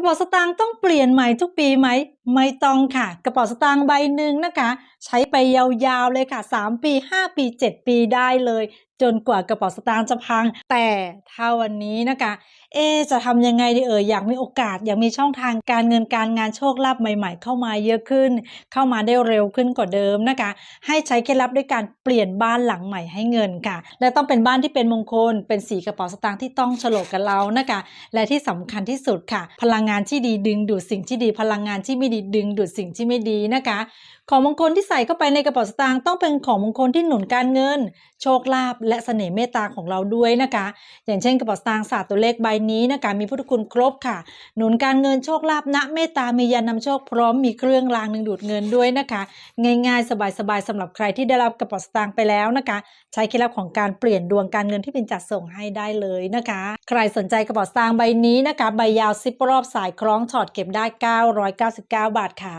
ระเป๋าสตางค์ต้องเปลี่ยนใหม่ทุกปีไหม ไม่ต้องค่ะ กระเป๋าสตางค์ใบหนึ่งนะคะ ใช้ไปยาวๆเลยค่ะ 3 ปี 5 ปี 7 ปีได้เลย จนกว่ากระเป๋าสตางค์จะพัง แต่ถ้าวันนี้นะคะ เอจะทำยังไงดีเอ่ยอยากมีโอกาส อยากมีช่องทางการเงินการงานโชคลาภใหม่ๆ เข้ามาเยอะขึ้น เข้ามาได้เร็วขึ้นกว่าเดิมนะคะ ให้ใช้เคล็ดลับด้วยการเปลี่ยนบ้านหลังใหม่ให้เงินค่ะ และต้องเป็นบ้านที่เป็นมงคล เป็นสีกระเป๋าสตางค์ที่ต้องฉลกกับเรานะคะ และที่สำคัญที่สุดค่ะ พลังงานที่ดีดึงดูดสิ่งที่ดี พลังงานที่ไม่ดีดึงดูดสิ่งที่ไม่ดีนะคะ ของมงคลที่ใส่เข้าไปในกระเป๋าสตางค์ต้องเป็นของมงคลที่หนุนการเงิน โชคลาภและเสน่ห์เมตตาของเราด้วยนะคะ อย่างเช่นกระเป๋าสตางค์ศาสตร์ตัวเลขใบนี้นะคะมีพุทธคุณครบค่ะ หนุนการเงินโชคลาภณเมตตามียานนำโชคพร้อมมีเครื่องรางดึงดูดเงินด้วยนะคะ ง่ายๆ สบายๆสำหรับใครที่ได้รับกระเป๋าสตางค์ไปแล้วนะคะ ใช้เคล็ดลับของการเปลี่ยนดวงการเงินที่เป็นจัดส่งให้ได้เลยนะคะ ใครสนใจกระเป๋าสตางค์ใบนี้นะคะ ใบยาวซิปรอบสายคล้องถอดเก็บได้ 999 บาทค่ะ